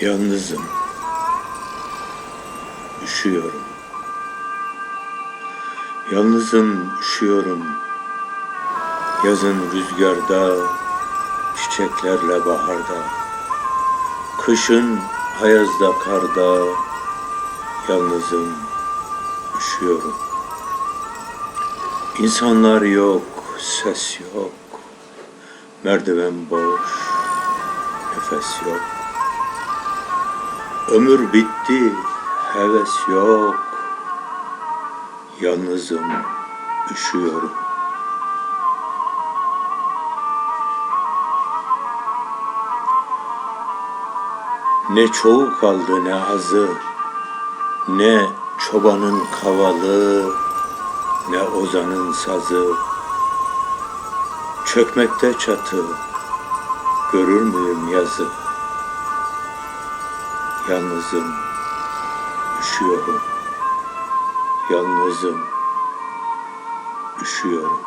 Yalnızım. Üşüyorum. Yalnızım, üşüyorum. Yazın rüzgarda, çiçeklerle baharda. Kışın ayazda, karda. Yalnızım, üşüyorum. İnsanlar yok, ses yok. Merdiven boş, nefes yok. Ömür bitti, heves yok. Yalnızım, üşüyorum. Ne çoğu kaldı ne azı, ne çobanın kavalı, ne ozanın sazı. Çökmekte çatı, görür müyüm yazı? Yalnızım, üşüyorum. Yalnızım, üşüyorum.